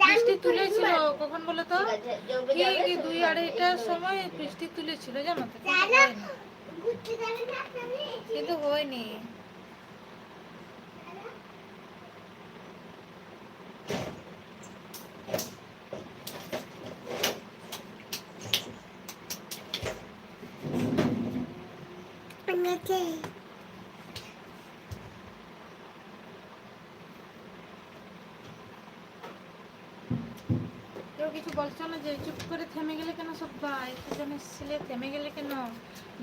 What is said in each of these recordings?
বৃষ্টি তুলেছিল কখন বলো তো? ঠিক দুই আড়াইটার সময় বৃষ্টি তুলেছিল জানো তো? কিন্তু হয়নি। কিন্তু কেউ কিছু বলছো না যে চুপ করে থেমে গেলে কেন সবাই একজন এসেছিলে থেমে গেলে কেন?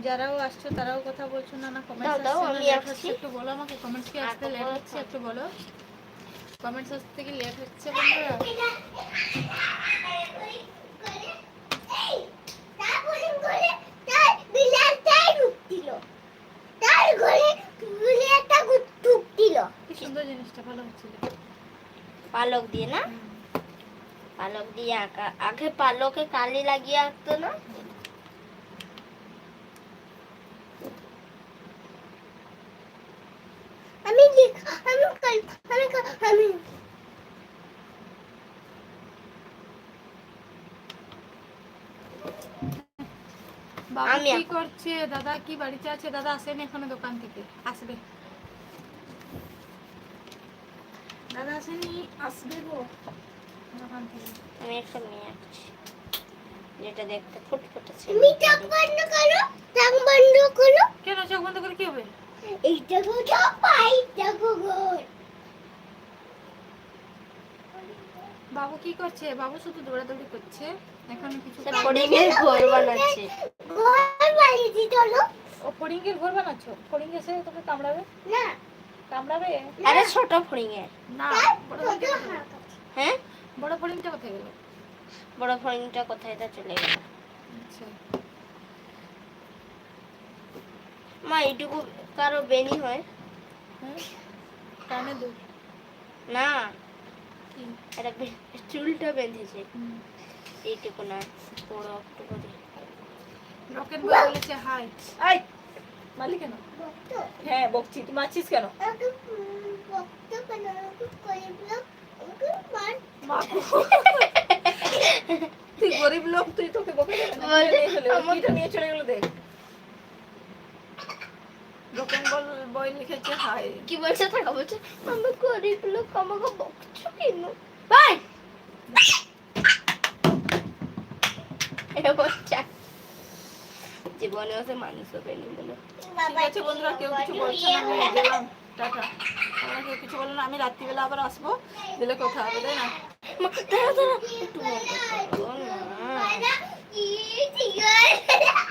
যারাও আসছো তারাও কথা বলছো না না কমেন্টস দাও, আসছে একটু বলো আমাকে কমেন্টস কি আসতে লেট হচ্ছে একটু বলো। কমেন্টস আসতে কি লেট হচ্ছে বন্ধুরা। কি সুন্দর জিনিসটা ভালো হচ্ছিল পালক দিয়ে। না। পালক দিয়ে আঁকা। আগে পালকে কালি লাগিয়ে আঁকতো না? আমি আমি আমি আমি বাবু কি করছে? দাদা কি বাড়িতে আছে? দাদা আসেনি এখনও দোকান থেকে। আসবে। দাদা আসেনি আসবে গো। আমি একটা নিয়ে আসছি যেটা দেখতে ফুটফুটে ছিল। তুমি চোখ বন্ধ করো চোখ বন্ধ করো। কেন চোখ বন্ধ করে কি হবে? এইটা গোটা পাইটা গোগর বাবু কি করছে? বাবু শুধু দৌড়াদৌড়ি করছে। এখন কিছু ঘর বানাচ্ছে। ঘর বাড়িতে চলো। ও ফড়িঙ্গের ঘর বানাচ্ছো? ফড়িং এসে তোকে কামড়াবে? না। কামড়াবে? আরে ছোট ফড়িংয়ের। না? হ্যাঁ? বড় ফড়িংটা কোথায় গেল? বড় ফড়িংটা কোথায় তা চলে গেল। আচ্ছা। মা এইটুকু কারও বেনি হয়? হ্যাঁ কানে দুল। না। এটা চুলটা বেঁধেছে। এইটুকু না বড় একটু করে। রকেট বলেছে হাই। আই মালি কেন? হ্যাঁ বকছি। তুই আছিস কেন? মার তুই গরিব লোক তুই তোকে বকে নিয়ে চলে গেলো। দেখ। রকেট বল বই লিখেছে হাই কি বলছে থাকা বলছে আমি গরিব লোক আমাকে বকছো কেন? ভাই! জীবনে ওসে মানুষ হবে নি বলে। ঠিক আছে বন্ধুরা কেউ কিছু বলছে না আমি গেলাম। টাটা। আমরা কেউ কিছু বলো না আমি রাত্রিবেলা আবার আসব। দিলে কথা হবে তাই না? মা, দাঁড়া দাঁড়া। একটু।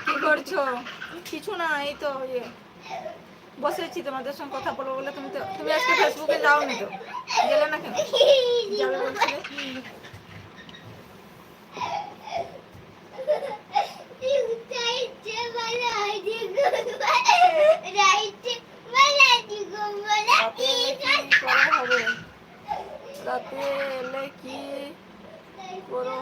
কি করছ? কিছু না তো ইয়ে বসেছি তোমাদের সঙ্গে কথা বলব বলে। তুমি তো তুমি আজকে ফেসবুকে যাও নি তো? গেলে না কেন? যাবে বলছিলে রাইতে বলা দি গো রাইতে বলা দি গো বলা রাতে এলে কি করা হবে রাতে এলে কি করো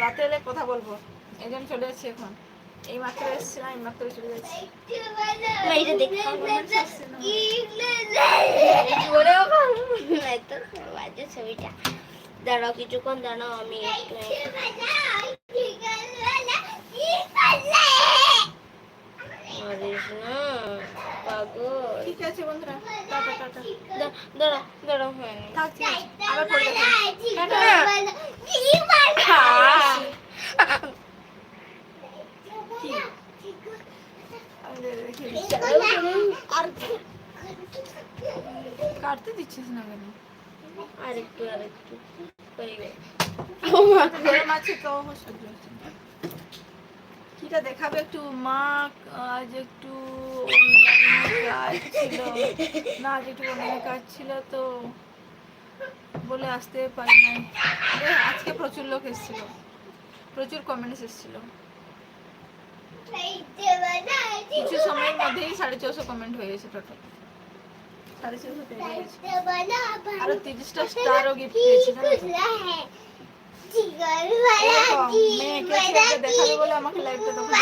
রাতে এলে কথা বলব। এই জন্য চলে যাচ্ছি এখন। এই মাত্র এসেছিলাম এই মাত্র চলে যাচ্ছি। বাজে ছবিটা। দাঁড়াও কিছুক্ষণ দাঁড়াও আমি একটু মরিস না পাগল ঠিক আছে বন্ধুরা হ্যাঁ ঠিক আছে আমি রেখে দিচ্ছি। আর কাটতে দিচ্ছিস না কেন? আরেকটু আরেকটু। হয়ে গেল। আছে তো কিটা দেখাবে একটু মা, আজ একটু কাজ ছিল। না, আজ একটু অনলাইনে কাজ ছিল তো বলে আসতে পারি নাই। আজকে প্রচুর লোক এসেছিল। প্রচুর কমেন্টস এসেছিল। কিছু সময়ের মধ্যেই সাড়ে ছশো কমেন্ট হয়ে গেছে টোটাল সাড়ে ছশো পেরিয়ে গেছে। আরও তিরিশটা স্টারও গিফট পেয়েছি মেয়েকে দেখাবে বলে আমাকে লাইভটা তখন